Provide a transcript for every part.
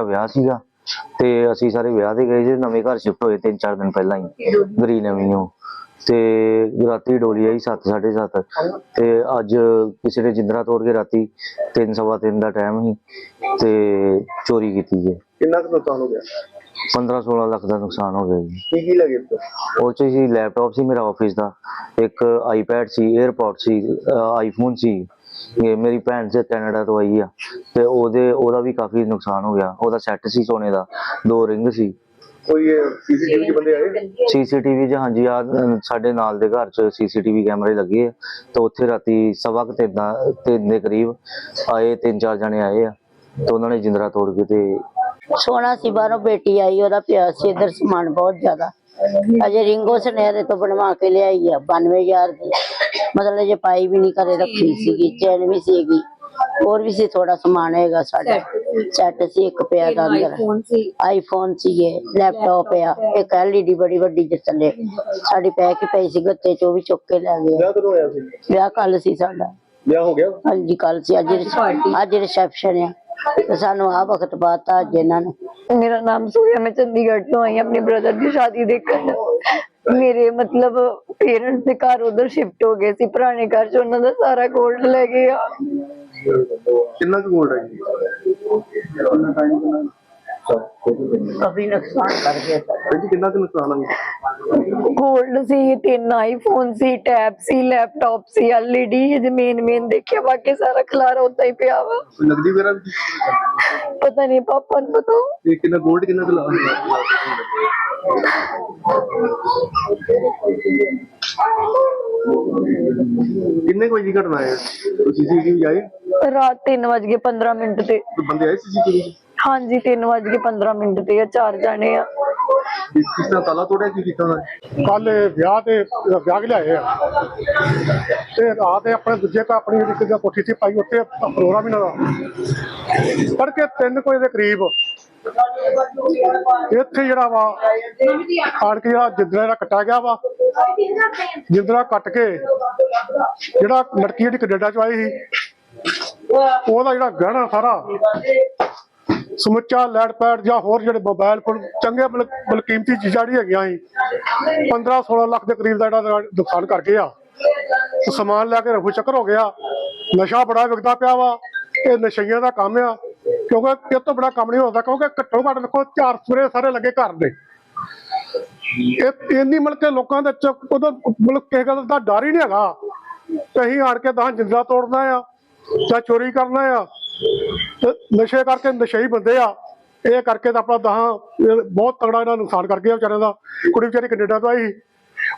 ਮੇਰਾ ਵਿਆਹ ਸੀਗਾ ਤੇ ਅਸੀਂ ਸਾਰੇ ਵਿਆਹ ਤੇ ਗਏ ਸੀ ਨਵੇਂ ਘਰ ਸ਼ਿਫਟ ਹੋਏ ਤਿੰਨ ਚਾਰ ਦਿਨ ਪਹਿਲਾਂ ਹੀ ਗਰੀਨ ਐਵਨਿਊ ਤੇ ਰਾਤੀ ਡੋਲੀ ਆਈ 7:30 ਤੇ ਅੱਜ ਕਿਸੇ ਨੇ ਜਿੰਦਰਾ ਤੋੜ ਕੇ ਰਾਤੀ 3:30 ਦਾ ਟਾਈਮ ਸੀ ਤੇ ਚੋਰੀ ਕੀਤੀ ਜੇ। ਕਿੰਨਾ ਕੁ ਨੁਕਸਾਨ ਹੋ ਗਿਆ? 15-16 ਲੱਖ ਦਾ ਨੁਕਸਾਨ ਹੋ ਗਿਆ ਜੀ। ਕੀ ਕੀ ਲੱਗੇ ਉਹ 'ਚ ਸੀ ਲੈਪਟਾਪ ਸੀ ਮੇਰਾ ਆਫਿਸ ਦਾ। ਇੱਕ ਆਈਪੈਡ ਸੀ 에어ਪੋਰਟ ਸੀ ਆਈਫੋਨ ਸੀ। ਇਹ ਮੇਰੀ ਭੈਣ ਜੇ ਕੈਨੇਡਾ ਤੋਂ ਆਈ ਆ ਤੇ ਉਹਦੇ ਉਹਦਾ ਵੀ ਕਾਫੀ ਨੁਕਸਾਨ ਹੋ ਗਿਆ। ਉਹਦਾ ਸੈੱਟ ਸੀ ਸੋਨੇ ਦਾ ਦੋ ਰਿੰਗ ਸੀ। ਕੋਈ ਸੀਸੀਟੀਵੀ ਦੇ ਬੰਦੇ ਆਏ? ਸੀਸੀਟੀਵੀ 'ਚ ਹਾਂਜੀ ਆ ਸਾਡੇ ਨਾਲ ਦੇ ਘਰ 'ਚ ਸੀਸੀਟੀਵੀ ਕੈਮਰੇ ਲੱਗੇ ਆ ਤੇ ਉੱਥੇ ਰਾਤੀ ਸਵਾ ਕੁ ਤਿੰਨ ਦਾ- ਤਿੰਨ ਦੇ ਕਰੀਬ ਆਏ ਤਿੰਨ ਚਾਰ ਜਣੇ ਆਏ ਆ ਤੇ ਉਹਨਾਂ ਨੇ ਜਿੰਦਰਾ ਤੋੜ ਕੇ ਤੇ ਸੋਨਾ ਸੀ ਬਾਹਰੋਂ ਬੇਟੀ ਆਈ ਉਹਦਾ ਪਿਆ ਸੀ ਇਧਰ ਸਮਾਨ ਬਹੁਤ ਜ਼ਿਆਦਾ। ਅਜੇ ਰਿੰਗੋ ਸਨੇਰੇ ਤੋਂ ਬਣਵਾ ਕੇ ਲਿਆਈ ਆ 92000 ਦੀ। ਮਤਲਬ ਜੇ ਪਾਈ ਵੀ ਨਹੀਂ ਕਰੇ ਰੱਖੀ ਸੀਗੀ ਚੈਨ ਵੀ ਸੀਗੀ ਹੋਰ ਵੀ ਸੀ ਥੋੜਾ ਸਮਾਨ ਹੈਗਾ ਸਾਡਾ। ਸੈੱਟ ਸੀ। ਇੱਕ ਪਿਆ ਦਾ ਅੰਦਰ। ਫੋਨ ਸੀ। ਆਈਫੋਨ ਸੀਗੇ ਲੈਪਟਾਪ ਆ ਇੱਕ ਐਲਈਡੀ ਬੜੀ ਵੱਡੀ ਜਿਸ ਥੱਲੇ। ਸਾਡੀ ਪੈ ਕੇ ਪਈ ਸੀ ਗੱਤੇ ਚੋਂ ਵੀ ਚੁੱਕ ਕੇ ਲੈ ਗਏ। ਵਿਆਹ ਕਦੋਂ ਹੋਇਆ ਸੀ? ਵਿਆਹ ਕੱਲ ਸੀ ਸਾਡਾ। ਵਿਆਹ ਹੋ ਗਿਆ? ਹਾਂਜੀ ਕੱਲ ਸੀ। ਅੱਜ ਅੱਜ ਰਿਸੈਪਸ਼ਨ ਆ। ਤੇ ਸਾਨੂੰ ਆ ਵਕਤ ਬਾਤਾ ਅੱਜ ਇਹਨਾਂ ਨੇ। ਮੇਰਾ ਨਾਮ ਸੂਰਿਆ ਮੈਂ ਚੰਡੀਗੜ੍ਹ ਤੋਂ ਆਈ ਹਾਂ ਆਪਣੇ ਬ੍ਰਦਰ ਦੀ ਸ਼ਾਦੀ ਦੇਖਣ। ਮੇਰੇ ਮਤਲਬ ਪੇਰੈਂਟਸ ਦੇ ਘਰ ਉਧਰ ਸ਼ਿਫਟ ਹੋ ਗਏ ਸੀ ਪੁਰਾਣੇ ਘਰ ਚ ਉਹਨਾਂ ਦਾ ਸਾਰਾ ਗੋਲਡ ਲੈ ਗਏ ਆ। ਕਿੰਨਾ ਕੁ ਗੋਲਡ ਹੈ ਜੀ ਕਾਫੀ ਨੁਕਸਾਨ ਕਰ ਸਾਡਾ ਜੀ ਕਿੰਨਾ ਕੁ ਨੁਕਸਾਨ ਆ ਗੋਲਡ ਸੀ ਤਿੰਨ ਆਈਫੋਨ ਸੀ ਟੈਬ ਸੀ ਲੈਪਟਾਪ ਸੀ ਐਲਈਡੀ ਜੇ ਮੇਨ ਮੇਨ ਦੇਖਿਆ ਬਾਕੀ ਸਾਰਾ ਖਲਾਰਾ ਉੱਤਾ ਹੀ ਪਿਆ ਵਾ। ਨਗਦੀ ਵਗੈਰਾ ਵੀ ਪਤਾ ਨਹੀਂ ਪਾਪਾ ਨੂੰ ਪਤਾ ਇਹ ਕਿੰਨਾ ਗੋਲਡ ਕਿੰਨਾ ਕੁ ਕਿੰਨੇ ਕੋਈ ਦੀ ਘਟਨਾ ਹੈ? ਸੀਸੀਟੀਵੀ ਆਏ ਰਾਤ 3:15 ਮਿੰਟ ਤੇ। ਬੰਦੇ ਆਏ ਸੀਸੀਟੀਵੀ ਹਾਂਜੀ 3:15 ਮਿੰਟ ਤੇ ਆ ਚਾਰ ਜਾਣੇ ਆ। ਕਿਸ ਤਰ੍ਹਾਂ ਤਾਲਾ ਤੋੜਿਆ ਕੀ ਕੀਤਾ ਉਹਨਾਂ ਨੇ? ਕੱਲ ਵਿਆਹ ਤੇ ਵਿਆਹ ਕੇ ਲਿਆਏ ਆ। ਤੇ ਰਾਤ ਇਹ ਆਪਣੇ ਦੂਜੇ ਘਰ ਆਪਣੀ ਜਿਹੜੀ ਕਿਤੇ ਕੋਠੀ ਸੀ ਪਾਈ ਉੱਥੇ ਪ੍ਰੋਗਰਾਮ ਇਹਨਾਂ ਦਾ। ਤੜਕੇ 3 ਵਜੇ ਦੇ ਕਰੀਬ ਇੱਥੇ ਜਿਹੜਾ ਵਾ, ਆਣ ਕੇ ਜਿਹੜਾ ਜਿੰਦਰਾ ਜਿਹੜਾ ਕੱਟਿਆ ਗਿਆ ਵਾ, ਜਿੰਦਰਾ ਕੱਟ ਕੇ ਜਿਹੜਾ ਲੜਕੀ ਜਿਹੜੀ ਕੈਨੇਡਾ ਚ ਆਈ ਸੀ, ਉਹਦਾ ਜਿਹੜਾ ਗਹਿਣਾ ਸਾਰਾ ਸਮੁੱਚਾ ਲੈਡ ਪੈਡ ਜਾਂ ਹੋਰ ਜਿਹੜੇ ਮੋਬਾਈਲ ਫੋਨ, ਚੰਗੇ ਮਤਲਬ ਕੀਮਤੀ ਚੀਜ਼ਾਂ ਜਿਹੜੀਆਂ ਹੈਗੀਆਂ ਸੀ 15 16 ਲੱਖ ਦੇ ਕਰੀਬ ਦਾ ਜਿਹੜਾ ਨੁਕਸਾਨ ਕਰ ਗਏ ਆ। ਸਮਾਨ ਲੈ ਕੇ ਰਫੂ ਚੱਕਰ ਹੋ ਗਿਆ, ਨਸ਼ਾ ਬੜਾ ਵਿਕਦਾ ਪਿਆ ਵਾ, ਇਹ ਨਸ਼ਈਆਂ ਦਾ ਕੰਮ ਆ। ਕਿਉਂਕਿ ਇਹ ਤੋਂ ਬੜਾ ਕੰਮ ਨਹੀਂ ਹੁੰਦਾ, ਕਿਉਂਕਿ ਘੱਟੋ ਘੱਟ ਦੇਖੋ ਚਾਰ ਸਵੇਰੇ ਸਾਰੇ ਲੱਗੇ ਘਰ ਦੇ। ਇਹ ਇੰਨੀ ਮਤਲਬ ਕਿ ਲੋਕਾਂ ਦੇ ਉਹਦਾ ਮਤਲਬ ਕਿਸੇ ਗੱਲ ਦਾ ਡਰ ਹੀ ਨਹੀਂ ਹੈਗਾ। ਤੇ ਅਸੀਂ ਕੇ ਦਹਾਂ ਜਿੰਦਰਾ ਤੋੜਨਾ ਆ, ਜਾਂ ਚੋਰੀ ਕਰਨਾ ਆ ਨਸ਼ੇ ਕਰਕੇ ਨਸ਼ਈ ਬੰਦੇ ਆ। ਇਹ ਕਰਕੇ ਤਾਂ ਆਪਣਾ ਦਹਾਂ ਬਹੁਤ ਤਗੜਾ ਇਹਨਾਂ ਨੁਕਸਾਨ ਕਰ ਗਿਆ ਵਿਚਾਰਿਆਂ ਦਾ। ਕੁੜੀ ਵਿਚਾਰੀ ਕੈਨੇਡਾ ਤੋਂ ਆਈ ਸੀ।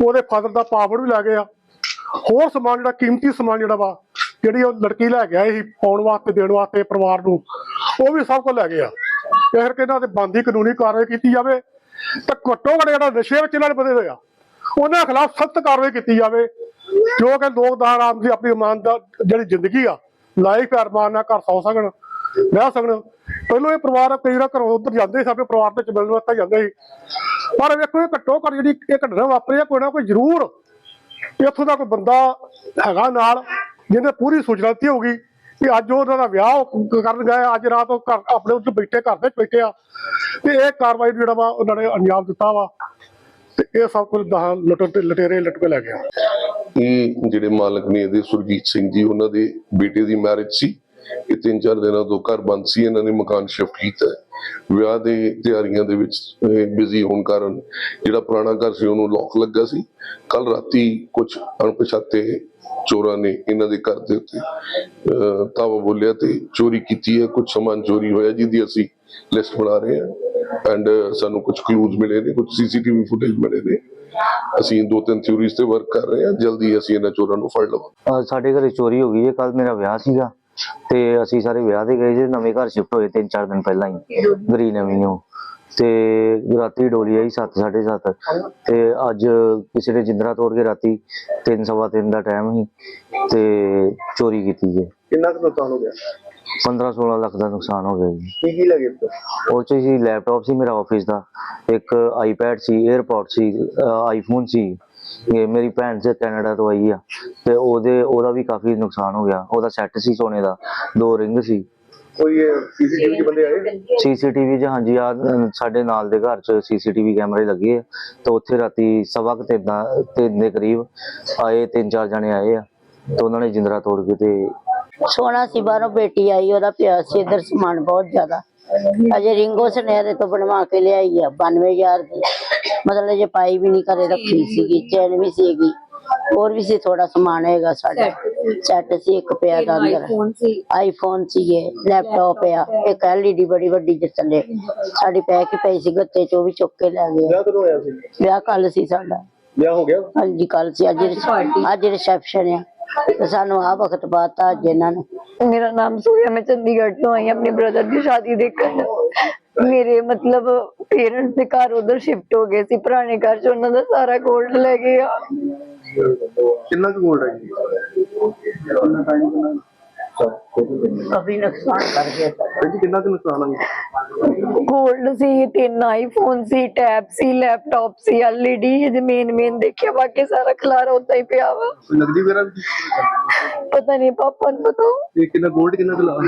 ਉਹਦੇ ਫਾਦਰ ਦਾ ਪਾਸਪੋਰਟ ਵੀ ਲੈ ਗਏ ਆ। ਹੋਰ ਸਮਾਨ ਜਿਹੜਾ, ਕੀਮਤੀ ਸਮਾਨ ਜਿਹੜਾ ਵਾ, ਜਿਹੜੀ ਉਹ ਲੜਕੀ ਲੈ ਕੇ ਆਈ ਸੀ, ਪਾਉਣ ਵਾਸਤੇ, ਦੇਣ ਵਾਸਤੇ ਪਰਿਵਾਰ ਨੂੰ ਉਹ ਵੀ ਸਭ ਕੁਝ ਲੈ ਗਿਆ ਆ। ਇਹ ਕਰਕੇ ਇਹਨਾਂ ਤੇ ਬੰਦੀ ਕਾਨੂੰਨੀ ਕਾਰਵਾਈ ਕੀਤੀ ਜਾਵੇ। ਤੇ ਘੱਟੋ ਘੱਟ ਜਿਹੜਾ ਨਸ਼ੇ ਵਿੱਚ ਇਹਨਾਂ ਨੇ ਬਦੇ ਹੋਏ ਆ, ਉਹਨਾਂ ਖਿਲਾਫ ਸਖਤ ਕਾਰਵਾਈ ਕੀਤੀ ਜਾਵੇ। ਜੋ ਕਿ ਲੋਕ ਦਾ ਆਰਾਮ ਦੀ ਆਪਣੀ ਇਮਾਨਦਾਰ ਜਿਹੜੀ ਜ਼ਿੰਦਗੀ ਆ, ਲਾਈਫ ਅਰਮਾਨ ਨਾਲ ਘਰ ਸੌ ਸਕਣ, ਰਹਿ ਸਕਣ। ਪਹਿਲਾਂ ਇਹ ਪਰਿਵਾਰ ਕਈ ਵਾਰ ਘਰੋਂ ਉੱਧਰ ਜਾਂਦੇ ਸੀ, ਆਪਣੇ ਪਰਿਵਾਰ ਵਿੱਚ ਮਿਲਣ ਵਾਸਤੇ ਜਾਂਦੇ ਸੀ। ਪਰ ਵੇਖੋ, ਇਹ ਘੱਟੋ ਘੱਟ ਜਿਹੜੀ ਇਹ ਘਟਨਾ ਵਾਪਰੀ ਆ, ਕੋਈ ਨਾ ਕੋਈ ਜ਼ਰੂਰ ਇੱਥੋਂ ਦਾ ਕੋਈ ਬੰਦਾ ਹੈਗਾ ਨਾਲ, ਜਿਹਨੇ ਪੂਰੀ ਸੂਚਨਾ ਦਿੱਤੀ ਹੋਊਗੀ। ਕਿ ਅੱਜ ਉਹਨਾਂ ਦਾ ਵਿਆਹ ਕਰਨ ਗਏ, ਅੱਜ ਰਾਤ ਉਹ ਘਰ, ਆਪਣੇ ਉੱਤੇ ਬੈਠੇ, ਘਰ ਦੇ ਬੈਠੇ ਆ। ਤੇ ਇਹ ਕਾਰਵਾਈ ਜਿਹੜਾ ਵਾ, ਉਹਨਾਂ ਨੇ ਅੰਜਾਮ ਦਿੱਤਾ ਵਾ। ਤੇ ਇਹ ਸਭ ਕੁਝ ਦਹਾਂ ਲੁੱਟ ਤੇ ਲਟੇਰੇ ਲਟਕੇ ਲੈ ਗਿਆ। ਇਹ ਜਿਹੜੇ ਮਾਲਕ ਨੇ ਇਹਦੇ ਸੁਰਜੀਤ ਸਿੰਘ ਜੀ, ਉਹਨਾਂ ਦੇ ਬੇਟੇ ਦੀ ਮੈਰਿਜ ਸੀ। ਇਹ ਤਿੰਨ ਚਾਰ ਦਿਨਾਂ ਤੋਂ ਘਰ ਬੰਦ ਸੀ, ਇਹਨਾਂ ਨੇ ਮਕਾਨ ਸ਼ਿਫਟ ਕੀਤਾ ਵਿਆਹ ਦੇ ਤਿਆਰੀਆਂ ਦੇ ਵਿੱਚ ਬਿਜ਼ੀ ਹੋਣ ਕਾਰਨ ਜਿਹੜਾ ਪੁਰਾਣਾ ਘਰ ਸੀ, ਉਹਨੂੰ ਲੋਕ ਲੱਗਾ ਸੀ। ਕੱਲ ਰਾਤੀ ਕੁਝ ਅਣਪਛਾਤੇ ਚੋਰਾਂ ਨੇ ਇਹਨਾਂ ਦੇ ਘਰ ਦੇ ਉੱਤੇ ਤਾਵਾ ਬੋਲਿਆ ਤੇ ਚੋਰੀ ਕੀਤੀ ਹੈ। ਕੁਝ ਸਮਾਨ ਚੋਰੀ ਹੋਇਆ ਜਿਹਦੀ ਅਸੀਂ ਲਿਸਟ ਬਣਾ ਰਹੇ ਹਾਂ ਐਂਡ ਸਾਨੂੰ ਕੁਝ ਕਲੂਜ਼ ਮਿਲੇ ਨੇ, ਕੁਝ ਸੀਸੀਟੀਵੀ ਫੁਟੇਜ ਮਿਲੇ ਨੇ। ਅਸੀਂ ਦੋ ਤਿੰਨ ਥਿਊਰੀਜ਼ ਤੇ ਵਰਕ ਕਰ ਰਹੇ ਹਾਂ। ਜਲਦੀ ਅਸੀਂ ਇਹਨਾਂ ਚੋਰਾਂ ਨੂੰ ਫੜ ਲਵਾਂਗੇ। ਸਾਡੇ ਘਰੇ ਚੋਰੀ ਹੋ ਗਈ ਹੈ। ਕੱਲ ਮੇਰਾ ਵਿਆਹ ਸੀਗਾ। ਤੇ ਅਸੀਂ ਸਾਰੇ ਵਿਆਹ ਤੇ ਗਏ ਸੀ ਨਵੇਂ ਘਰ ਸ਼ਿਫਟ ਹੋਏ ਤਿੰਨ ਚਾਰ ਦਿਨ ਪਹਿਲਾਂ ਹੀ ਗਰੀਨ ਐਵਨਿਊ ਤੇ ਰਾਤੀ ਡੋਲੀ ਆਈ 7:30 ਤੇ ਅੱਜ ਕਿਸੇ ਨੇ ਜਿੰਦਰਾ ਤੋੜ ਕੇ ਰਾਤੀ 3:30 ਦਾ ਟਾਈਮ ਸੀ ਤੇ ਚੋਰੀ ਕੀਤੀ ਜੇ। ਕਿੰਨਾ ਕੁ ਨੁਕਸਾਨ ਹੋ ਗਿਆ? 15-16 ਲੱਖ ਦਾ ਨੁਕਸਾਨ ਹੋ ਗਿਆ ਜੀ। ਕੀ ਕੀ ਲੱਗੇ ਉਹ 'ਚ ਸੀ ਲੈਪਟਾਪ ਸੀ ਮੇਰਾ ਆਫਿਸ ਦਾ ਇੱਕ ਆਈਪੈਡ ਸੀ 에어ਪੋਰਟ ਸੀ ਆਈਫੋਨ ਸੀ। ਇਹ ਮੇਰੀ ਭੈਣ ਜੇ ਕੈਨੇਡਾ ਤੋਂ ਆਈ ਆ ਤੇ ਉਹਦੇ ਉਹਦਾ ਵੀ ਕਾਫੀ ਨੁਕਸਾਨ ਹੋ ਗਿਆ। ਉਹਦਾ ਸੈੱਟ ਸੀ ਸੋਨੇ ਦਾ ਦੋ ਰਿੰਗ ਸੀ। ਕੋਈ ਸੀਸੀਟੀਵੀ ਦੇ ਬੰਦੇ ਆਏ? ਸੀਸੀਟੀਵੀ 'ਚ ਹਾਂਜੀ ਆ ਸਾਡੇ ਨਾਲ ਦੇ ਘਰ 'ਚ ਸੀਸੀਟੀਵੀ ਕੈਮਰੇ ਲੱਗੇ ਆ। ਤੇ ਉੱਥੇ ਰਾਤੀ ਸਵਾ ਕੁ ਤਿੰਨ ਦਾ- ਤਿੰਨ ਦੇ ਕਰੀਬ ਆਏ ਤਿੰਨ ਚਾਰ ਜਣੇ ਆਏ ਆ ਤੇ ਉਹਨਾਂ ਨੇ ਜਿੰਦਰਾ ਤੋੜ ਕੇ ਤੇ ਸੋਹਣਾ ਸੀ ਬਾਹਰੋਂ ਬੇਟੀ ਆਈ ਉਹਦਾ ਪਿਆ ਸੀ ਇੱਧਰ ਸਮਾਨ ਬਹੁਤ ਜ਼ਿਆਦਾ। ਅਜੇ ਰਿੰਗੋ ਸੁਨਹਿਰੇ ਤੋਂ ਬਣਵਾ ਕੇ ਲਿਆਈ ਆ 92000 ਦੀ। ਮਤਲਬ ਜੇ ਪਾਈ ਵੀ ਨਹੀਂ ਕਰੇ ਰੱਖੀ ਸੀਗੀ ਚੈਨ ਵੀ ਸੀਗੀ ਹੋਰ ਵੀ ਸੀ ਥੋੜਾ ਸਮਾਨ ਹੈਗਾ ਸਾਡਾ। ਸੈੱਟ ਸੀ। ਇੱਕ ਪਿਆ ਦਾ ਅੰਦਰ। ਆਈਫੋਨ ਸੀਗੇ ਲੈਪਟਾਪ ਆ ਇੱਕ ਐਲਈਡੀ ਬੜੀ ਵੱਡੀ ਜਿਸ ਥੱਲੇ ਸਾਡੀ ਪੈਕ ਹੀ ਪਈ ਸੀ ਗੱਤੇ ਚ ਵੀ ਚੁੱਕ ਕੇ ਲੈ ਗਏ। ਵਿਆਹ ਕਦੋਂ ਹੋਇਆ ਸੀ? ਵਿਆਹ ਕੱਲ ਸੀ ਸਾਡਾ। ਵਿਆਹ ਹੋ ਗਿਆ? ਹਾਂਜੀ ਕੱਲ ਸੀ। ਅੱਜ ਅੱਜ ਰਿਸੈਪਸ਼ਨ ਆ। ਤੇ ਸਾਨੂੰ ਆ ਵਕਤ ਬਾਤਾ ਅੱਜ ਇਹਨਾਂ ਨੇ। ਮੇਰਾ ਨਾਮ ਸੂਰਿਆ ਮੈਂ ਚੰਡੀਗੜ੍ਹ ਤੋਂ ਆਈ ਆਪਣੇ ਬ੍ਰਦਰ ਦੀ ਸ਼ਾਦੀ ਦੇਖਣ। ਮੇਰੇ ਮਤਲਬ ਪੇਰੈਂਟਸ ਦੇ ਘਰ ਉਧਰ ਸ਼ਿਫਟ ਹੋ ਗਏ ਸੀ ਪੁਰਾਣੇ ਘਰ ਚ ਉਹਨਾਂ ਦਾ ਸਾਰਾ ਗੋਲਡ ਲੈ ਗਏ ਆ। ਕਿੰਨਾ ਕੁ ਗੋਲਡ ਹੈ ਜੀ ਕਾਫੀ ਨੁਕਸਾਨ ਕਰ ਸਾਡਾ। ਜੀ ਕਿੰਨਾ ਕੁ ਨੁਕਸਾਨ ਆ ਗੋਲਡ ਸੀ ਤਿੰਨ ਆਈਫੋਨ ਸੀ ਟੈਬ ਸੀ ਲੈਪਟਾਪ ਸੀ ਐਲਈਡੀ ਜੇ ਮੇਨ ਮੇਨ ਦੇਖਿਆ ਬਾਕੀ ਸਾਰਾ ਖਲਾਰਾ ਉੱਦਾਂ ਹੀ ਪਿਆ ਵਾ। ਨਗਦੀ ਵਗੈਰਾ ਪਤਾ ਨਹੀਂ ਪਾਪਾ ਨੂੰ ਪਤਾ। ਇਹ ਕਿੰਨਾ ਗੋਲਡ ਕਿੰਨਾ ਕੁ ਲਾ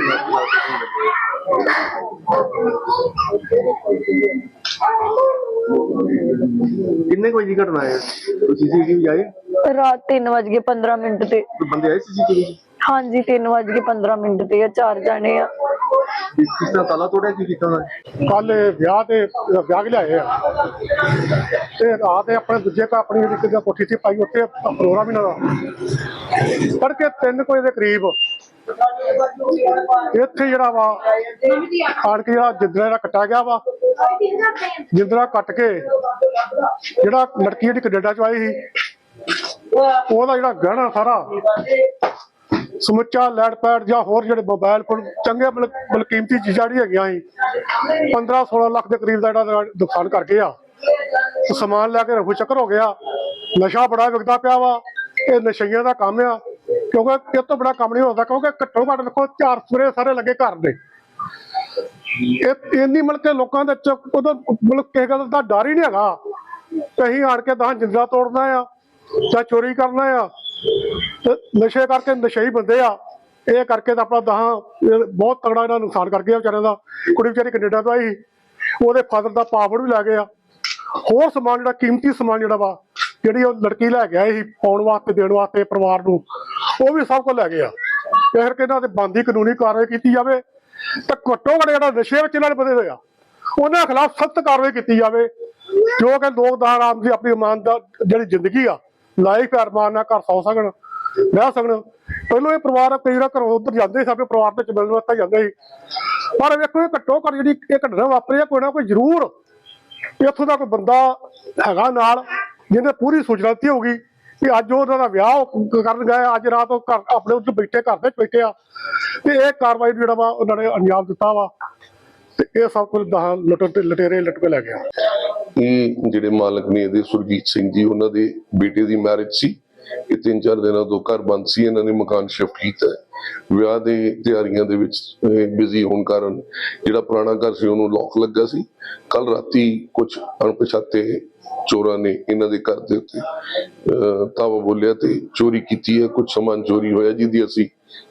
ਕਿੰਨੇ ਕੋਈ ਦੀ ਘਟਨਾ ਹੈ? ਸੀਸੀਟੀਵੀ ਆਏ ਰਾਤ 3:15 ਮਿੰਟ ਤੇ। ਕੋਈ ਬੰਦੇ ਆਏ ਸੀਸੀਟੀਵੀ ਹਾਂਜੀ 3:15 ਮਿੰਟ ਤੇ ਆ ਚਾਰ ਜਾਣੇ ਆ। ਕਿਸ ਤਰ੍ਹਾਂ ਤਾਲਾ ਤੋੜਿਆ ਕੀ ਕੀਤਾ ਉਹਨਾਂ ਨੇ? ਕੱਲ ਵਿਆਹ ਤੇ ਵਿਆਹ ਕੇ ਲਿਆਏ ਆ। ਤੇ ਰਾਤ ਇਹ ਆਪਣੇ ਦੂਜੇ ਕਾ ਆਪਣੀ ਜਿਹੜੀ ਕਿਤੇ ਕੋਠੀ ਤੇ ਪਾਈ ਉੱਥੇ ਪ੍ਰੋਗਰਾਮ ਇਹਨਾਂ ਦਾ। ਤੜਕੇ 3 ਵਜੇ ਦੇ ਕਰੀਬ ਇੱਥੇ ਜਿਹੜਾ ਵਾ, ਆਣ ਕੇ ਜਿਹੜਾ ਜਿੰਦਰਾ ਜਿਹੜਾ ਕੱਟਿਆ ਗਿਆ ਵਾ, ਜਿੰਦਰਾ ਕੱਟ ਕੇ ਜਿਹੜਾ ਲੜਕੀ ਜਿਹੜੀ ਕੈਨੇਡਾ ਚ ਆਈ ਸੀ, ਉਹਦਾ ਜਿਹੜਾ ਗਹਿਣਾ ਸਾਰਾ ਸਮੁੱਚਾ ਲੈਡ ਪੈਡ ਜਾਂ ਹੋਰ ਜਿਹੜੇ ਮੋਬਾਈਲ ਫੋਨ, ਚੰਗੇ ਬਲ ਕੀਮਤੀ ਚੀਜ਼ਾਂ ਜਿਹੜੀਆਂ ਹੈਗੀਆਂ ਸੀ 15 16 ਲੱਖ ਦੇ ਕਰੀਬ ਦਾ ਜਿਹੜਾ ਦੁਕਾਨ ਕਰ ਗਏ ਆ। ਸਮਾਨ ਲੈ ਕੇ ਰਫੂ ਚੱਕਰ ਹੋ ਗਿਆ, ਨਸ਼ਾ ਬੜਾ ਵਿਕਦਾ ਪਿਆ ਵਾ, ਇਹ ਨਸ਼ਈਆਂ ਦਾ ਕੰਮ ਆ। ਕਿਉਂਕਿ ਇਹ ਤੋਂ ਬੜਾ ਕੰਮ ਨਹੀਂ ਸਕਦਾ ਕਿਉਂਕਿ ਘੱਟੋ ਘੱਟ ਦੇਖੋ ਚਾਰ ਸਵੇਰੇ ਸਾਰੇ ਲੱਗੇ ਘਰ ਦੇ। ਇਹ ਇੰਨੀ ਮਤਲਬ ਕਿ ਲੋਕਾਂ ਦੇ ਉਹਦਾ ਮਤਲਬ ਕਿਸੇ ਗੱਲ ਦਾ ਡਰ ਹੀ ਨਹੀਂ ਹੈਗਾ। ਕਿ ਅਸੀਂ ਕੇ ਦਹਾਂ ਜਿੰਦਰਾ ਤੋੜਨਾ ਆ, ਜਾਂ ਚੋਰੀ ਕਰਨਾ ਆ, ਤੇ ਨਸ਼ੇ ਕਰਕੇ ਨਸ਼ਈ ਬੰਦੇ ਆ। ਇਹ ਕਰਕੇ ਤਾਂ ਆਪਣਾ ਦਹਾਂ ਬਹੁਤ ਤਗੜਾ ਇਹਨਾਂ ਨੁਕਸਾਨ ਕਰ ਗਿਆ ਵਿਚਾਰਿਆਂ ਦਾ। ਕੁੜੀ ਵਿਚਾਰੀ ਕੈਨੇਡਾ ਤੋਂ ਆਈ ਸੀ। ਉਹਦੇ ਫਾਦਰ ਦਾ ਪਾਸਪੋਰਟ ਵੀ ਲੈ ਗਏ ਆ ਹੋਰ ਸਮਾਨ ਜਿਹੜਾ, ਕੀਮਤੀ ਸਮਾਨ ਜਿਹੜਾ ਵਾ, ਜਿਹੜੀ ਉਹ ਲੜਕੀ ਲੈ ਗਿਆ ਸੀ, ਪਾਉਣ ਵਾਸਤੇ, ਦੇਣ ਵਾਸਤੇ ਪਰਿਵਾਰ ਨੂੰ ਉਹ ਵੀ ਸਭ ਕੁਝ ਲੈ ਗਏ ਆ। ਇਹ ਇਹਨਾਂ ਤੇ ਬੰਦੀ ਕਾਨੂੰਨੀ ਕਾਰਵਾਈ ਕੀਤੀ ਜਾਵੇ। ਤੇ ਘੱਟੋ ਘੱਟ ਜਿਹੜਾ ਨਸ਼ੇ ਵਿੱਚ ਇਹਨਾਂ ਨੇ ਬਦੇ ਹੋਏ ਆ, ਉਹਨਾਂ ਖਿਲਾਫ ਸਖਤ ਕਾਰਵਾਈ ਕੀਤੀ ਜਾਵੇ। ਜੋ ਕਿ ਲੋਕ ਦਾ ਆਰਾਮ ਦੀ ਆਪਣੀ ਇਮਾਨਦਾਰ ਜਿਹੜੀ ਜ਼ਿੰਦਗੀ ਆ, ਲਾਈਫ ਅਰਮਾਨ ਨਾਲ ਘਰ ਸੌ ਸਕਣ, ਰਹਿ ਸਕਣ। ਪਹਿਲਾਂ ਇਹ ਪਰਿਵਾਰ ਕਈ ਵਾਰ ਘਰੋਂ ਉੱਧਰ ਜਾਂਦੇ ਸੀ, ਆਪਣੇ ਪਰਿਵਾਰ ਵਿੱਚ ਮਿਲਣ ਵਾਸਤੇ ਜਾਂਦੇ ਸੀ। ਪਰ ਵੇਖੋ, ਇਹ ਘੱਟੋ ਘੱਟ ਜਿਹੜੀ ਇਹ ਘਟਨਾ ਵਾਪਰੀ ਆ, ਕੋਈ ਨਾ ਕੋਈ ਜ਼ਰੂਰ ਇੱਥੋਂ ਦਾ ਕੋਈ ਬੰਦਾ ਹੈਗਾ ਨਾਲ, ਜਿਹਨੇ ਪੂਰੀ ਸੂਚਨਾ ਦਿੱਤੀ ਹੋਊਗੀ। ਕਿ ਅੱਜ ਉਹਨਾਂ ਦਾ ਵਿਆਹ ਕਰਨ ਗਏ, ਅੱਜ ਰਾਤ ਉਹ ਘਰ, ਆਪਣੇ ਉੱਥੇ ਬੈਠੇ, ਘਰ ਦੇ ਬੈਠੇ ਆ। ਤੇ ਇਹ ਕਾਰਵਾਈ ਜਿਹੜਾ ਵਾ, ਉਹਨਾਂ ਨੇ ਅੰਜਾਮ ਦਿੱਤਾ ਵਾ। ਤੇ ਇਹ ਸਭ ਕੁਝ ਦਹਾਂ ਲੁੱਟ ਤੇ ਲਟੇਰੇ ਲੁੱਟ ਕੇ ਲੈ ਗਿਆ। ਇਹ ਜਿਹੜੇ ਮਾਲਕ ਨੇ ਇਹਦੇ, ਸੁਰਜੀਤ ਸਿੰਘ ਜੀ, ਉਹਨਾਂ ਦੇ ਬੇਟੇ ਦੀ ਮੈਰਿਜ ਸੀ। ਇਹ ਤਿੰਨ ਚਾਰ ਦਿਨਾਂ ਤੋਂ ਘਰ ਬੰਦ ਸੀ, ਇਹਨਾਂ ਨੇ ਮਕਾਨ ਸ਼ਿਫਟ ਕੀਤਾ। ਵਿਆਹ ਦੇ ਤਿਆਰੀਆਂ ਦੇ ਵਿੱਚ ਬਿਜ਼ੀ ਹੋਣ ਕਾਰਨ ਜਿਹੜਾ ਪੁਰਾਣਾ ਘਰ ਸੀ, ਉਹਨੂੰ ਲੋਕ ਲੱਗਾ ਸੀ। ਕੱਲ ਰਾਤੀ ਕੁਝ ਅਣਪਛਾਤੇ ਚੋਰਾਂ ਨੇ ਇਹਨਾਂ ਦੇ ਘਰ ਦੇ ਉੱਤੇ ਤਾਵਾ ਬੋਲਿਆ ਤੇ ਚੋਰੀ ਕੀਤੀ ਹੈ ਕੁਝ ਸਮਾਨ ਚੋਰੀ ਹੋਇਆ ਜਿਹਦੀ ਅਸੀਂ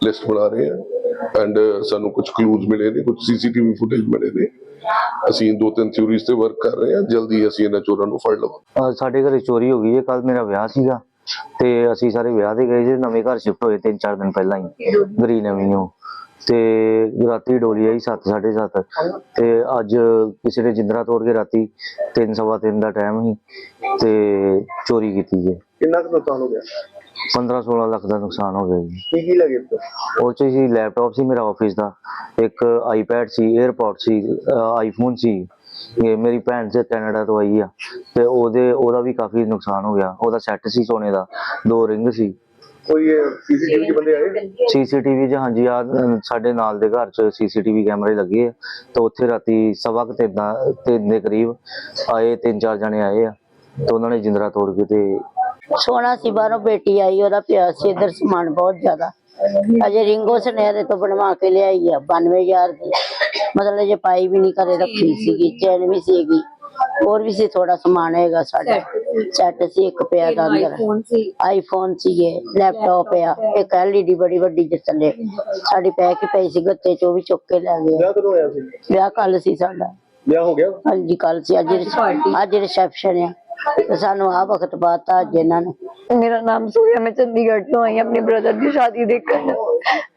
ਲਿਸਟ ਬਣਾ ਰਹੇ ਹਾਂ ਐਂਡ ਸਾਨੂੰ ਕੁਝ ਕਲੂਜ਼ ਮਿਲੇ ਨੇ ਕੁਝ ਸੀਸੀਟੀਵੀ ਫੁਟੇਜ ਮਿਲੇ ਨੇ। ਅਸੀਂ ਦੋ ਤਿੰਨ ਥਿਊਰੀਜ਼ ਤੇ ਵਰਕ ਕਰ ਰਹੇ ਹਾਂ, ਜਲਦੀ ਅਸੀਂ ਇਹਨਾਂ ਚੋਰਾਂ ਨੂੰ ਫੜ ਲਵਾਂਗੇ। ਸਾਡੇ ਘਰੇ ਚੋਰੀ ਹੋ ਗਈ ਹੈ ਕੱਲ ਮੇਰਾ ਵਿਆਹ ਸੀਗਾ ਤੇ ਅਸੀਂ ਸਾਰੇ ਵਿਆਹ ਦੇ ਗਏ ਸੀ, ਨਵੇਂ ਘਰ ਸ਼ਿਫਟ ਹੋਏ ਤਿੰਨ ਚਾਰ ਦਿਨ ਪਹਿਲਾਂ ਹੀ ਗ੍ਰੀਨ ਐਵਨਿਊ ਤੇ ਰਾਤੀ ਡੋਲੀ ਆਈ 7:30 ਤੇ ਅੱਜ ਕਿਸੇ ਨੇ ਜਿੰਦਰਾ ਤੋੜ ਕੇ ਰਾਤੀ 3 ਸਵਾ ਤਿੰਨ ਦਾ ਟਾਈਮ ਸੀ ਤੇ ਚੋਰੀ ਕੀਤੀ ਜੇ। ਕਿੰਨਾ ਕੁ ਨੁਕਸਾਨ ਹੋ ਗਿਆ? 15 16 ਲੱਖ ਦਾ ਨੁਕਸਾਨ ਹੋ ਗਿਆ ਜੀ। ਕੀ ਕੀ ਲੱਗੇ ਉਹ 'ਚ ਸੀ ਲੈਪਟਾਪ ਸੀ ਮੇਰਾ ਆਫਿਸ ਦਾ ਇੱਕ ਆਈਪੈਡ ਸੀ 에어ਪੋਰਟ ਸੀ ਆਈਫੋਨ ਸੀ। ਇਹ ਮੇਰੀ ਭੈਣ ਸੇ ਕੈਨੇਡਾ ਤੋਂ ਆਈ ਆ। ਤੇ ਉਹਦੇ ਉਹਦਾ ਵੀ ਕਾਫੀ ਨੁਕਸਾਨ ਹੋ ਗਿਆ। ਉਹਦਾ ਸੈੱਟ ਸੀ ਸੋਨੇ ਦਾ ਦੋ ਰਿੰਗ ਸੀ। ਕੋਈ ਸੀਸੀਟੀਵੀ ਦੇ ਬੰਦੇ ਆਏ? ਸੀਸੀਟੀਵੀ 'ਚ ਹਾਂਜੀ ਆ ਸਾਡੇ ਨਾਲ ਦੇ ਘਰ 'ਚ ਸੀਸੀਟੀਵੀ ਕੈਮਰੇ ਲੱਗੇ ਆ ਤੇ ਉੱਥੇ ਰਾਤੀ ਸਵਾ ਕੁ ਤਿੰਨ ਦਾ- ਤਿੰਨ ਦੇ ਕਰੀਬ ਆਏ ਤਿੰਨ ਚਾਰ ਜਣੇ ਆਏ ਆ ਤੇ ਉਹਨਾਂ ਨੇ ਜਿੰਦਰਾ ਤੋੜ ਕੇ ਤੇ ਸੋਹਣਾ ਸੀ ਬਾਹਰੋਂ ਬੇਟੀ ਆਈ ਉਹਦਾ ਪਿਆ ਸੀ ਇੱਧਰ ਸਮਾਨ ਬਹੁਤ ਜ਼ਿਆਦਾ। ਅਜੇ ਰਿੰਗੋ ਸੁਨਹਿਰੇ ਤੋਂ ਬਣਵਾ ਕੇ ਲਿਆਈ ਆ 92000 ਦੀ। ਮਤਲਬ ਜੇ ਪਾਈ ਵੀ ਨਹੀਂ ਕਰੇ ਰੱਖੀ ਸੀਗੀ ਚੈਨ ਵੀ ਸੀਗੀ। ਹੋਰ ਵੀ ਸੀ ਥੋੜਾ ਸਮਾਨ ਹੈਗਾ ਸਾਡਾ। ਸੈੱਟ ਸੀ ਇੱਕ ਪਿਆ ਦਾ ਅੰਦਰ। ਆਈਫੋਨ ਸੀਗੇ ਲੈਪਟਾਪ ਆ ਇੱਕ ਐਲਈਡੀ ਬੜੀ ਵੱਡੀ ਜਿਸ ਥੱਲੇ ਸਾਡੀ ਪੈ ਕੇ ਪਈ ਸੀ ਗੱਤੇ ਚ ਵੀ ਚੁੱਕ ਕੇ ਲੈ ਗਏ। ਵਿਆਹ ਕਦੋਂ ਹੋਇਆ ਸੀ? ਵਿਆਹ ਕੱਲ ਸੀ ਸਾਡਾ। ਵਿਆਹ ਹੋ ਗਿਆ? ਹਾਂਜੀ ਕੱਲ ਸੀ। ਅੱਜ ਅੱਜ ਰਿਸੈਪਸ਼ਨ ਆ। ਤੇ ਸਾਨੂੰ ਆ ਵਕਤ ਬਾਤਾ ਅੱਜ ਇਹਨਾਂ ਨੇ। ਮੇਰਾ ਨਾਮ ਸੂਰਿਆ ਮੈਂ ਚੰਡੀਗੜ੍ਹ ਤੋਂ ਆਈ ਹਾਂ ਆਪਣੇ ਬ੍ਰਦਰ ਦੀ ਸ਼ਾਦੀ ਦੇਖਣ।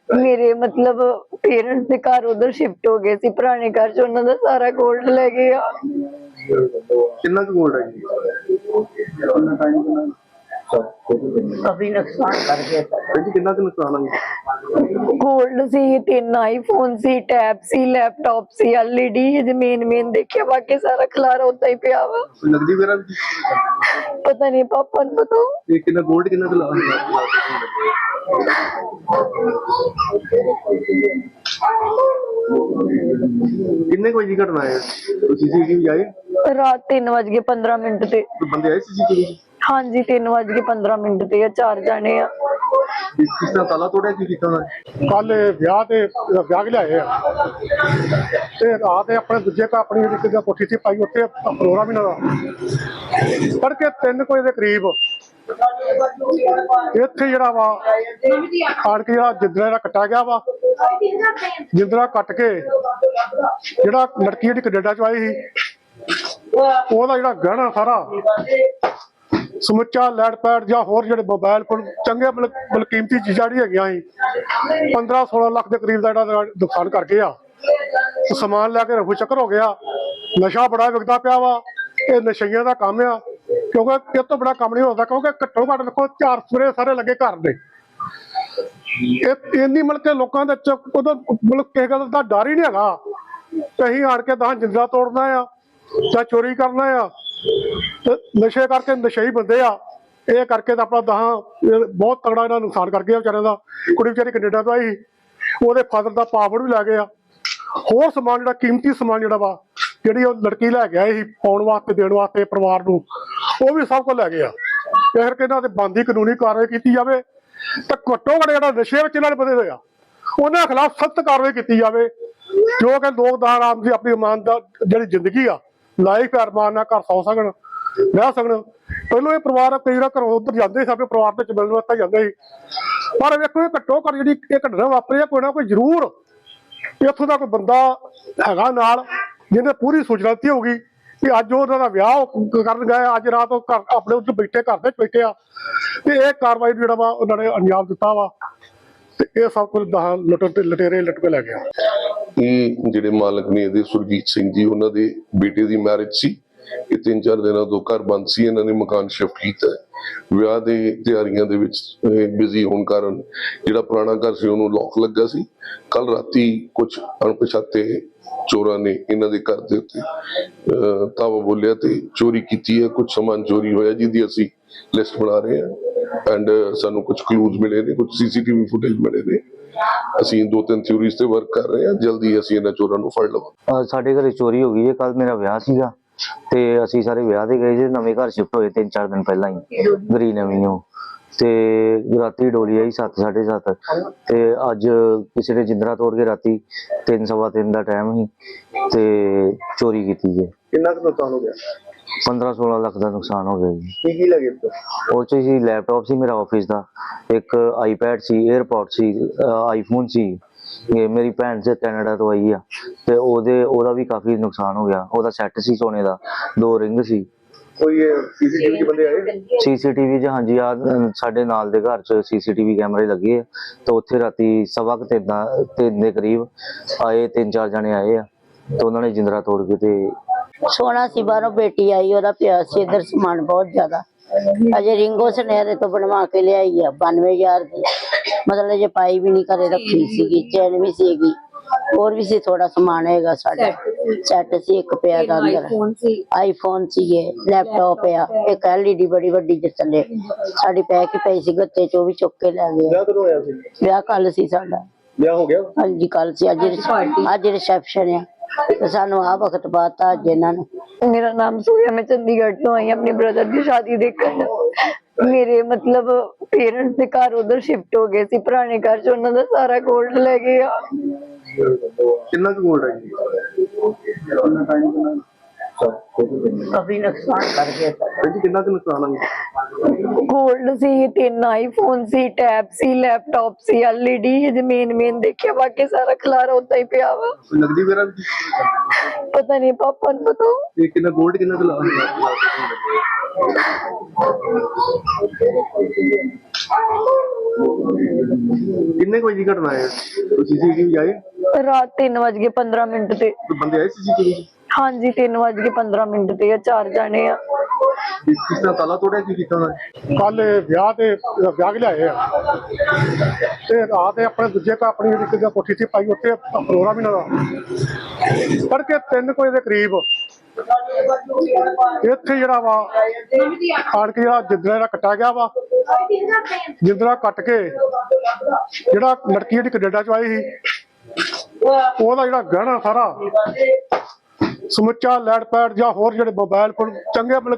ਮੇਰੇ ਮਤਲਬ ਪੇਰੈਂਟਸ ਦੇ ਘਰ ਉਧਰ ਸ਼ਿਫਟ ਹੋ ਗਏ ਸੀ ਪੁਰਾਣੇ ਘਰ ਚ ਉਹਨਾਂ ਦਾ ਸਾਰਾ ਗੋਲਡ ਲੈ ਗਏ ਆ ਕਿੰਨਾ ਕੁ ਗੋਲਡ ਹੈ ਜੀ ਕਾਫੀ ਨੁਕਸਾਨ ਕਰ ਭਾਈ ਜੀ ਕਿੰਨਾ ਕੁ ਨੁਕਸਾਨ ਆ ਗੋਲਡ ਸੀ ਤਿੰਨ ਆਈਫੋਨ ਸੀ ਟੈਬ ਸੀ ਲੈਪਟਾਪ ਸੀ ਐਲਈਡੀ ਜੇ ਮੇਨ ਮੇਨ ਦੇਖਿਆ ਬਾਕੀ ਸਾਰਾ ਖਲਾਰਾ ਉੱਤੇ ਹੀ ਪਿਆ ਵਾ ਵੀ ਸੀ? ਪਤਾ ਨਹੀਂ ਪਾਪਾ ਨੂੰ ਪਤਾ ਤੇ ਕਿੰਨਾ ਗੋਲਡ ਕਿੰਨਾ ਕੁ ਲਾ ਕਿੰਨੇ ਕੋਈ ਦੀ ਘਟਨਾ ਹੈ? ਸੀਸੀਟੀਵੀ ਆਏ ਰਾਤ 3:15 15 ਮਿੰਟ ਤੇ। ਕੋਈ ਬੰਦੇ ਆਏ ਸੀਸੀਟੀਵੀ ਹਾਂਜੀ 3:15 15 ਮਿੰਟ ਤੇ ਆ ਚਾਰ ਜਾਣੇ ਆ। ਕਿਸ ਤਰ੍ਹਾਂ ਤਾਲਾ ਤੋੜਿਆ ਕੀ ਕੀਤਾ ਉਹਨਾਂ ਨੇ ਕੱਲ ਵਿਆਹ ਤੇ ਵਿਆਹ ਕੇ ਲਿਆਏ ਆ। ਤੇ ਰਾਤ ਇਹ ਆਪਣੇ ਦੂਜੇ ਘਰ ਆਪਣੀ ਜਿਹੜੀ ਕਿਤੇ ਕੋਠੀ ਸੀ ਪਾਈ ਉੱਥੇ ਪ੍ਰੋਗਰਾਮ ਇਹਨਾਂ ਦਾ ਤੜਕੇ 3 ਵਜੇ ਦੇ ਕਰੀਬ ਇੱਥੇ ਜਿਹੜਾ ਵਾ ਆਣ ਕੇ ਜਿਹੜਾ ਜਿੰਦਰਾ ਜਿਹੜਾ ਕੱਟਿਆ ਗਿਆ ਵਾ, ਜਿੰਦਰਾ ਕੱਟ ਕੇ ਜਿਹੜਾ ਲੜਕੀ ਜਿਹੜੀ ਕੈਨੇਡਾ ਚ ਆਈ ਸੀ, ਉਹਦਾ ਜਿਹੜਾ ਗਹਿਣਾ ਸਾਰਾ ਸਮੁੱਚਾ ਲੈਡ ਪੈਡ ਜਾਂ ਹੋਰ ਜਿਹੜੇ ਮੋਬਾਈਲ ਫੋਨ, ਚੰਗੇ ਬਲ ਕੀਮਤੀ ਚੀਜ਼ਾਂ ਜਿਹੜੀਆਂ ਹੈਗੀਆਂ ਸੀ 15 16 ਲੱਖ ਦੇ ਕਰੀਬ ਦਾ ਜਿਹੜਾ ਨੁਕਸਾਨ ਕਰ ਗਏ ਆ। ਸਮਾਨ ਲੈ ਕੇ ਰਫੂ ਚੱਕਰ ਹੋ ਗਿਆ, ਨਸ਼ਾ ਬੜਾ ਵਿਕਦਾ ਪਿਆ ਵਾ, ਇਹ ਨਸ਼ਈਆਂ ਦਾ ਕੰਮ ਆ। ਕਿਉਂਕਿ ਇਹ ਤੋਂ ਬੜਾ ਕੰਮ ਨਹੀਂ ਸਕਦਾ, ਕਿਉਂਕਿ ਘੱਟੋ ਘੱਟ ਦੇਖੋ ਚਾਰ ਸਵੇਰੇ ਸਾਰੇ ਲੱਗੇ ਘਰ ਦੇ। ਇਹ ਇੰਨੀ ਮਤਲਬ ਕਿ ਲੋਕਾਂ ਦੇ ਚ ਉਹਦਾ ਮਤਲਬ ਕਿਸੇ ਗੱਲ ਦਾ ਡਰ ਹੀ ਨਹੀਂ ਹੈਗਾ। ਕਹੀਂ ਆੜ ਕੇ ਤਾਂ ਜਿੰਦਰਾ ਤੋੜਨਾ ਆ, ਜਾਂ ਚੋਰੀ ਕਰਨਾ ਆ, ਤੇ ਨਸ਼ੇ ਕਰਕੇ ਨਸ਼ਈ ਬੰਦੇ ਆ। ਇਹ ਕਰਕੇ ਤਾਂ ਆਪਣਾ ਦਹਾਂ ਬਹੁਤ ਤਗੜਾ ਇਹਨਾਂ ਨੁਕਸਾਨ ਕਰ ਗਿਆ ਵਿਚਾਰਿਆਂ ਦਾ। ਕੁੜੀ ਵਿਚਾਰੀ ਕੈਨੇਡਾ ਤੋਂ ਆਈ ਸੀ। ਉਹਦੇ ਫਾਦਰ ਦਾ ਪਾਸਪੋਰਟ ਵੀ ਲੈ ਗਏ ਆ ਹੋਰ ਸਮਾਨ ਜਿਹੜਾ, ਕੀਮਤੀ ਸਮਾਨ ਜਿਹੜਾ ਵਾ, ਜਿਹੜੀ ਉਹ ਲੜਕੀ ਲੈ ਕੇ ਆਈ ਸੀ, ਪਾਉਣ ਵਾਸਤੇ, ਦੇਣ ਵਾਸਤੇ ਪਰਿਵਾਰ ਨੂੰ ਉਹ ਵੀ ਸਭ ਕੁਝ ਲੈ ਗਏ ਆ। ਇਹ ਕਰਕੇ ਇਹਨਾਂ ਤੇ ਬੰਦੀ ਕਾਨੂੰਨੀ ਕਾਰਵਾਈ ਕੀਤੀ ਜਾਵੇ ਤਾਂ ਘੱਟੋ ਘੱਟ ਜਿਹੜਾ ਨਸ਼ੇ ਵਿੱਚ ਇਹਨਾਂ ਨੇ ਵਧੇ ਹੋਏ ਆ, ਉਹਨਾਂ ਖਿਲਾਫ ਸਖਤ ਕਾਰਵਾਈ ਕੀਤੀ ਜਾਵੇ। ਜੋ ਕਿ ਲੋਕ ਦਾ ਆਰਾਮ ਦੀ ਆਪਣੀ ਇਮਾਨਦਾਰ ਜਿਹੜੀ ਜ਼ਿੰਦਗੀ ਆ, ਲਾਈਫ ਅਰਮਾਨ ਨਾਲ ਘਰ ਸੌ ਸਕਣ, ਰਹਿ ਸਕਣ। ਪਹਿਲਾਂ ਇਹ ਪਰਿਵਾਰ ਕਈ ਵਾਰ ਘਰੋਂ ਉੱਧਰ ਜਾਂਦੇ ਸੀ, ਆਪਣੇ ਪਰਿਵਾਰ ਦੇ ਚ ਮਿਲਣ ਵਾਸਤੇ ਜਾਂਦੇ ਸੀ। ਪਰ ਵੇਖੋ ਇਹ ਘੱਟੋ ਘੱਟ ਜਿਹੜੀ ਇਹ ਘਟਨਾ ਵਾਪਰੀ ਆ, ਕੋਈ ਨਾ ਕੋਈ ਜ਼ਰੂਰ ਇੱਥੋਂ ਦਾ ਕੋਈ ਬੰਦਾ ਹੈਗਾ ਨਾਲ, ਜਿਹਨੇ ਪੂਰੀ ਸੂਚਨਾ ਦਿੱਤੀ ਹੋਊਗੀ। ਕਿ ਅੱਜ ਉਹਨਾਂ ਦਾ ਵਿਆਹ ਕਰਨ ਗਏ, ਅੱਜ ਰਾਤ ਉਹ ਘਰ, ਆਪਣੇ ਉੱਥੇ ਬੈਠੇ, ਘਰ ਦੇ ਬੈਠੇ ਆ। ਤੇ ਇਹ ਕਾਰਵਾਈ ਜਿਹੜਾ ਵਾ, ਉਹਨਾਂ ਨੇ ਅੰਜਾਮ ਦਿੱਤਾ ਵਾ। ਤੇ ਇਹ ਸਭ ਕੁਝ ਦਹਾਂ ਲੁੱਟ ਤੇ ਲਟੇਰੇ ਲੁੱਟ ਕੇ ਲੈ ਗਿਆ। ਇਹ ਜਿਹੜੇ ਮਾਲਕ ਨੇ ਇਹਦੇ, ਸੁਰਜੀਤ ਸਿੰਘ ਜੀ, ਉਹਨਾਂ ਦੇ ਬੇਟੇ ਦੀ ਮੈਰਿਜ ਸੀ। ਇਹ ਤਿੰਨ ਚਾਰ ਦਿਨਾਂ ਤੋਂ ਘਰ ਬੰਦ ਸੀ, ਇਹਨਾਂ ਨੇ ਮਕਾਨ ਸ਼ਿਫਟ ਕੀਤਾ। ਵਿਆਹ ਦੇ ਤਿਆਰੀਆਂ ਦੇ ਵਿੱਚ ਬਿਜ਼ੀ ਹੋਣ ਕਾਰਨ ਜਿਹੜਾ ਪੁਰਾਣਾ ਘਰ ਸੀ, ਉਹਨੂੰ ਲੋਕ ਲੱਗਾ ਸੀ। ਕੱਲ ਰਾਤੀ ਕੁਝ ਅਣਪਛਾਤੇ ਚੋਰਾਂ ਨੇ ਇਹਨਾਂ ਦੇ ਘਰ ਦੇ ਉੱਤੇ ਤਾਵਾ ਬੋਲਿਆ ਤੇ ਚੋਰੀ ਕੀਤੀ ਹੈ ਕੁਝ ਸਮਾਨ ਚੋਰੀ ਹੋਇਆ ਜਿਹਦੀ ਅਸੀਂ ਲਿਸਟ ਬਣਾ ਰਹੇ ਹਾਂ ਐਂਡ ਸਾਨੂੰ ਕੁਝ ਕਲੂਜ਼ ਮਿਲੇ ਨੇ ਕੁਝ ਸੀਸੀਟੀਵੀ ਫੁਟੇਜ ਮਿਲੇ ਨੇ। ਅਸੀਂ ਦੋ ਤਿੰਨ ਥਿਊਰੀਜ਼ ਤੇ ਵਰਕ ਕਰ ਰਹੇ ਹਾਂ, ਜਲਦੀ ਅਸੀਂ ਇਹਨਾਂ ਚੋਰਾਂ ਨੂੰ ਫੜ ਲਵਾਂਗੇ। ਸਾਡੇ ਘਰੇ ਚੋਰੀ ਹੋ ਗਈ ਹੈ ਕੱਲ ਮੇਰਾ ਵਿਆਹ ਸੀਗਾ ਤੇ ਅਸੀਂ ਸਾਰੇ ਵਿਆਹ ਦੇ ਗਏ ਸੀ, ਨਵੇਂ ਘਰ ਸ਼ਿਫਟ ਹੋਏ ਤਿੰਨ ਚਾਰ ਦਿਨ ਪਹਿਲਾਂ ਹੀ ਗਰੀਨ ਐਵਨਿਊ ਤੇ ਰਾਤੀ ਡੋਲੀ ਆਈ 7:30 ਤੇ ਅੱਜ ਕਿਸੇ ਨੇ ਜਿੰਦਰਾ ਤੋੜ ਕੇ ਰਾਤੀ 3:30 ਦਾ ਟਾਈਮ ਸੀ ਤੇ ਚੋਰੀ ਕੀਤੀ ਹੈ ਕਿੰਨਾ ਕੁ ਨੁਕਸਾਨ ਹੋ ਗਿਆ? 15-16 ਲੱਖ ਦਾ ਨੁਕਸਾਨ ਹੋ ਗਿਆ ਜੀ। ਕੀ ਕੀ ਲੱਗੇ? ਉਹ 'ਚ ਸੀ ਲੈਪਟਾਪ ਸੀ ਮੇਰਾ ਆਫਿਸ ਦਾ ਇੱਕ ਆਈਪੈਡ ਸੀ 에어ਪੋਰਟ ਸੀ ਆਈਫੋਨ ਸੀ। ਇਹ ਮੇਰੀ ਭੈਣ ਸੇ ਕੈਨੇਡਾ ਤੋਂ ਆਈ ਆ। ਤੇ ਉਹਦੇ ਉਹਦਾ ਵੀ ਕਾਫੀ ਨੁਕਸਾਨ ਹੋ ਗਿਆ। ਉਹਦਾ ਸੈੱਟ ਸੀ ਸੋਨੇ ਦਾ ਦੋ ਰਿੰਗ ਸੀ। ਕੋਈ ਸੀਸੀਟੀਵੀ ਦੇ ਬੰਦੇ ਆਏ? ਸੀਸੀਟੀਵੀ 'ਚ ਹਾਂਜੀ ਆ ਸਾਡੇ ਨਾਲ ਦੇ ਘਰ 'ਚ ਸੀਸੀਟੀਵੀ ਕੈਮਰੇ ਲੱਗੇ ਆ ਤੇ ਉੱਥੇ ਰਾਤੀ ਸਵਾ ਕੁ ਤਿੰਨ ਦਾ- ਤਿੰਨ ਦੇ ਕਰੀਬ ਆਏ ਤਿੰਨ ਚਾਰ ਜਣੇ ਆਏ ਆ ਤੇ ਉਹਨਾਂ ਨੇ ਜਿੰਦਰਾ ਤੋੜ ਕੇ ਤੇ ਸੋਨਾ ਸੀ ਬਾਹਰੋਂ ਬੇਟੀ ਆਈ ਉਹਦਾ ਪਿਆ ਸੀ ਇਧਰ ਸਮਾਨ ਬਹੁਤ ਜ਼ਿਆਦਾ। ਅਜੇ ਰਿੰਗੋ ਸੁਨਹਿਰੇ ਤੋਂ ਬਣਵਾ ਕੇ ਲਿਆਈ ਆ 92000 ਦੀ। ਮਤਲਬ ਜੇ ਪਾਈ ਵੀ ਨਹੀਂ ਕਰੇ ਰੱਖੀ ਸੀਗੀ ਚੈਨ ਵੀ ਸੀਗੀ। ਹੋਰ ਵੀ ਸੀ ਥੋੜਾ ਸਮਾਨ ਹੈਗਾ ਸਾਡਾ। ਸੈੱਟ ਸੀ ਇੱਕ ਪਿਆ ਦਾ ਅੰਦਰ। ਆਈਫੋਨ ਸੀਗੇ ਲੈਪਟਾਪ ਆ ਇੱਕ ਐਲਈਡੀ ਬੜੀ ਵੱਡੀ ਜਿਸ ਥੱਲੇ ਸਾਡੀ ਪੈ ਕੇ ਪਈ ਸੀ ਗੱਤੇ ਚ ਵੀ ਚੁੱਕ ਕੇ ਲੈ ਗਏ। ਵਿਆਹ ਕਦੋਂ ਹੋਇਆ ਸੀ? ਵਿਆਹ ਕੱਲ ਸੀ ਸਾਡਾ। ਵਿਆਹ ਹੋ ਗਿਆ? ਹਾਂਜੀ ਕੱਲ ਸੀ। ਅੱਜ ਰਿਸ- ਅੱਜ ਰਿਸੈਪਸ਼ਨ ਆ। ਤੇ ਸਾਨੂੰ ਆ ਵਕਤ ਬਾਤਾ ਅੱਜ ਇਹਨਾਂ ਨੇ। ਮੇਰਾ ਨਾਮ ਸੂਰਿਆ ਮੈਂ ਚੰਡੀਗੜ੍ਹ ਤੋਂ ਆਈ ਹਾਂ ਆਪਣੇ ਬ੍ਰਦਰ ਦੀ ਸ਼ਾਦੀ ਦੇਖਣ। ਮੇਰੇ ਮਤਲਬ ਪੇਰੈਂਟਸ ਦੇ ਘਰ ਉਧਰ ਸ਼ਿਫਟ ਹੋ ਗਏ ਸੀ ਪੁਰਾਣੇ ਘਰ ਚ ਉਹਨਾਂ ਦਾ ਸਾਰਾ ਗੋਲਡ ਲੈ ਗਏ ਆ। ਕਿੰਨਾ ਕੁ ਗੋਲਡ ਹੈ ਜੀ? ਕਾਫੀ ਨੁਕਸਾਨ ਕਰ ਗਿਆ ਸਾਡਾ। ਜੀ ਕਿੰਨਾ ਕੁ ਨੁਕਸਾਨ ਆ ਜੀ? ਗੋਲਡ ਸੀ ਤਿੰਨ ਆਈਫੋਨ ਸੀ ਟੈਬ ਸੀ ਲੈਪਟਾਪ ਸੀ ਐਲਈਡੀ ਜੇ ਮੇਨ ਮੇਨ ਦੇਖਿਆ ਬਾਕੀ ਸਾਰਾ ਖਲਾਰਾ ਉੱਤਾ ਹੀ ਪਿਆ ਵਾ ਕੋਈ ਨਗਦੀ ਵਗੈਰਾ ਵੀ ਪਤਾ ਨਹੀਂ ਪਾਪਾ ਨੂੰ ਪਤਾ ਤੇ ਕਿੰਨਾ 골ਡ ਕਿੰਨਾ ਕੁ ਲਾ ਕਿੰਨੇ ਕੋਈ ਦੀ ਘਟਨਾ ਹੈ ਸੀਸੀਟੀਵੀ ਆਏ ਰਾਤ 3:15 ਮਿੰਟ ਤੇ ਤੇ ਬੰਦੇ ਆਏ ਸੀਸੀਟੀਵੀ ਹਾਂਜੀ 3:15 ਮਿੰਟ ਤੇ ਆ ਚਾਰ ਜਾਣੇ ਆ। ਕਿਸ ਤਰ੍ਹਾਂ ਤਾਲਾ ਤੋੜਿਆ ਕੀ ਕੀਤਾ ਉਹਨਾਂ ਨੇ? ਕੱਲ ਵਿਆਹ ਤੇ ਵਿਆਹ ਕੇ ਲਿਆਏ ਆ। ਤੇ ਰਾਤ ਇਹ ਆਪਣੇ ਦੂਜੇ ਘਰ ਆਪਣੀ ਜਿਹੜੀ ਕਿਤੇ ਕੋਠੀ ਸੀ ਪਾਈ ਉੱਥੇ ਪ੍ਰੋਗਰਾਮ ਇਹਨਾਂ ਦਾ ਤੜਕੇ 3 ਵਜੇ ਦੇ ਕਰੀਬ ਇੱਥੇ ਜਿਹੜਾ ਵਾ ਆਣ ਕੇ ਜਿਹੜਾ ਜਿੰਦਰਾ ਜਿਹੜਾ ਕੱਟਿਆ ਗਿਆ ਵਾ ਜਿੰਦਰਾ ਕੱਟ ਕੇ ਜਿਹੜਾ ਲੜਕੀ ਜਿਹੜੀ ਕੈਨੇਡਾ ਚ ਆਈ ਸੀ ਉਹਦਾ ਜਿਹੜਾ ਗਹਿਣਾ ਸਾਰਾ ਸਮੁੱਚਾ ਲੈਡ ਪੈਡ ਜਾਂ ਹੋਰ ਜਿਹੜੇ ਮੋਬਾਈਲ ਫੋਨ, ਚੰਗੇ ਬਲ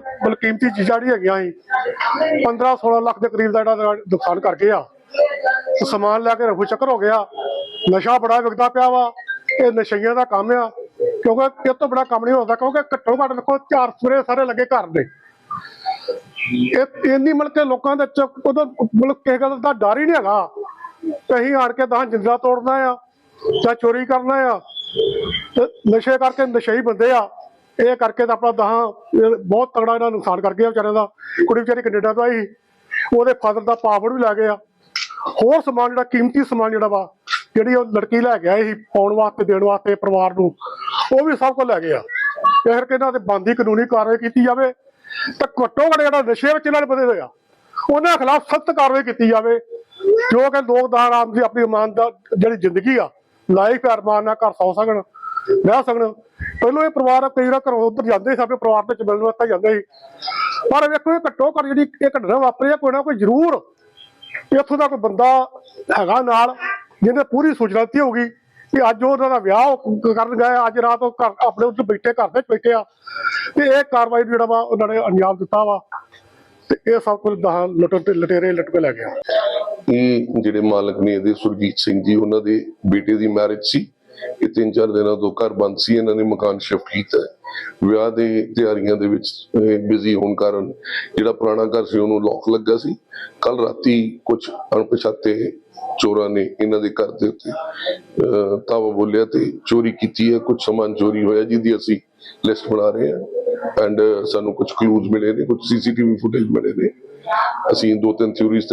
ਚੀਜ਼ਾਂ ਜਿਹੜੀਆਂ ਹੈਗੀਆਂ ਸੀ 15 16 ਲੱਖ ਦੇ ਕਰੀਬ ਦਾ ਜਿਹੜਾ ਨੁਕਸਾਨ ਕਰ ਗਏ ਸਮਾਨ ਲੈ ਕੇ ਰਫੂ ਚੱਕਰ ਹੋ ਗਿਆ। ਨਸ਼ਾ ਬੜਾ ਵਿਕਦਾ ਪਿਆ ਵਾ ਇਹ ਨਸ਼ਈਆਂ ਦਾ ਕੰਮ ਆ। ਕਿਉਂਕਿ ਇਹ ਤੋਂ ਬੜਾ ਕੰਮ ਨਹੀਂ ਹੁੰਦਾ, ਕਿਉਂਕਿ ਘੱਟੋ ਘੱਟ ਦੇਖੋ, ਚਾਰ ਸਵੇਰੇ ਸਾਰੇ ਲੱਗੇ ਘਰ ਦੇ। ਇਹ, ਇੰਨੀ ਮਤਲਬ ਕੇ ਲੋਕਾਂ ਦੇ ਚ ਉਹਦਾ ਮਤਲਬ ਕਿਸੇ ਗੱਲ ਦਾ ਡਰ ਹੀ ਨਹੀਂ ਹੈਗਾ। ਤੇ ਅਸੀਂ ਆਣ ਕੇ ਤਾਂ ਜਿੰਦਾ ਤੋੜਨਾ ਆ, ਜਾਂ ਚੋਰੀ ਕਰਨਾ ਆ ਨਸ਼ੇ ਕਰਕੇ ਨਸ਼ਈ ਬੰਦੇ ਆ। ਇਹ ਕਰਕੇ ਤਾਂ ਆਪਣਾ ਦਹਾਂ ਬਹੁਤ ਤਗੜਾ ਇਹਨਾਂ ਨੁਕਸਾਨ ਕਰ ਗਿਆ ਵਿਚਾਰਿਆਂ ਦਾ। ਕੁੜੀ ਵਿਚਾਰੀ ਕੈਨੇਡਾ ਤੋਂ ਆਈ ਸੀ। ਉਹਦੇ ਫਾਦਰ ਦਾ ਪਾਸਪੋਰਟ ਵੀ ਲੈ ਗਏ ਆ ਹੋਰ ਸਮਾਨ ਜਿਹੜਾ, ਕੀਮਤੀ ਸਮਾਨ ਜਿਹੜਾ ਵਾ, ਜਿਹੜੀ ਉਹ ਲੜਕੀ ਲੈ ਕੇ ਆਈ ਸੀ ਪਾਉਣ ਵਾਸਤੇ, ਦੇਣ ਵਾਸਤੇ ਪਰਿਵਾਰ ਨੂੰ, ਉਹ ਵੀ ਸਭ ਕੁਝ ਲੈ ਗਏ ਆ। ਇਹ ਕਰਕੇ ਇਹਨਾਂ ਤੇ ਬੰਦੀ ਕਾਨੂੰਨੀ ਕਾਰਵਾਈ ਕੀਤੀ ਜਾਵੇ। ਤੇ ਘੱਟੋ ਘੱਟ ਜਿਹੜਾ ਨਸ਼ੇ ਵਿੱਚ ਇਹਨਾਂ ਨੇ ਬਦੇ ਹੋਏ ਆ, ਉਹਨਾਂ ਖਿਲਾਫ ਸਖਤ ਕਾਰਵਾਈ ਕੀਤੀ ਜਾਵੇ। ਜੋ ਕਿ ਲੋਕ ਦਾ ਆਰਾਮ ਦੀ ਆਪਣੀ ਇਮਾਨਦਾਰ ਜਿਹੜੀ ਜ਼ਿੰਦਗੀ ਆ ਲਾਈਫ ਅਰਮਾਨ ਨਾਲ ਘਰ ਸੌ ਸਕਣ। ਰਹਿ ਸਕਣ ਪਹਿਲਾਂ ਇਹ ਪਰਿਵਾਰ ਕਈ ਵਾਰ ਘਰੋਂ ਉੱਧਰ ਜਾਂਦੇ ਸੀ ਆਪਣੇ ਪਰਿਵਾਰ ਦੇ ਚ ਮਿਲਣ ਵਾਸਤੇ ਜਾਂਦੇ ਸੀ। ਪਰ ਵੇਖੋ, ਇਹ ਘੱਟੋ ਘੱਟ ਜਿਹੜੀ ਇਹ ਘਟਨਾ ਵਾਪਰੀ ਆ ਕੋਈ ਨਾ ਕੋਈ ਜ਼ਰੂਰ ਇੱਥੋਂ ਦਾ ਕੋਈ ਬੰਦਾ ਹੈਗਾ ਨਾਲ, ਜਿਹਨੇ ਪੂਰੀ ਸੂਚਨਾ ਦਿੱਤੀ ਹੋਊਗੀ ਕਿ ਅੱਜ ਉਹਨਾਂ ਦਾ ਵਿਆਹ ਕਰਨ ਗਏ ਅੱਜ ਰਾਤ ਉਹ ਘਰ, ਆਪਣੇ ਉੱਤੇ ਬੈਠੇ, ਘਰ ਦੇ ਬੈਠੇ ਆ। ਤੇ ਇਹ ਕਾਰਵਾਈ ਜਿਹੜਾ ਵਾ, ਉਹਨਾਂ ਨੇ ਅੰਜਾਮ ਦਿੱਤਾ ਵਾ। ਤੇ ਇਹ ਸਭ ਕੁਝ ਦਹਾਂ ਲੁੱਟ, ਲਟੇਰੇ ਲੁੱਟ ਕੇ ਲੈ ਗਿਆ। ਇਹ ਜਿਹੜੇ ਮਾਲਕ ਨੇ ਇਹਦੇ, ਸੁਰਜੀਤ ਸਿੰਘ ਜੀ, ਉਹਨਾਂ ਦੇ ਬੇਟੇ ਦੀ ਮੈਰਿਜ ਸੀ। ਇਹ ਤਿੰਨ ਚਾਰ ਦਿਨਾਂ ਤੋਂ ਘਰ ਬੰਦ ਸੀ, ਇਹਨਾਂ ਨੇ ਮਕਾਨ ਸ਼ਿਫਟ ਕੀਤਾ। ਵਿਆਹ ਦੇ ਤਿਆਰੀਆਂ ਦੇ ਵਿੱਚ ਬਿਜ਼ੀ ਹੋਣ ਕਾਰਨ ਜਿਹੜਾ ਪੁਰਾਣਾ ਘਰ ਸੀ, ਉਹਨੂੰ ਲੋਕ ਲੱਗਾ ਸੀ। ਕੱਲ ਰਾਤੀ ਕੁਝ ਅਣਪਛਾਤੇ ਚੋਰਾਂ ਨੇ ਇਹਨਾਂ ਦੇ ਘਰ ਦੇ ਉੱਤੇ ਤਾਵਾ ਬੋਲਿਆ ਤੇ ਚੋਰੀ ਕੀਤੀ ਹੈ। ਕੁਝ ਸਮਾਨ ਚੋਰੀ ਹੋਇਆ ਜਿਹਦੀ ਅਸੀਂ ਲਿਸਟ ਬਣਾ ਰਹੇ ਹਾਂ ਐਂਡ ਸਾਨੂੰ ਕੁਝ ਕਲੂਜ਼ ਮਿਲੇ ਨੇ ਕੁਝ ਸੀਸੀਟੀਵੀ ਫੁਟੇਜ ਮਿਲੇ ਨੇ। ਅਸੀਂ ਦੋ ਤਿੰਨ ਥਿਊਰੀਜ਼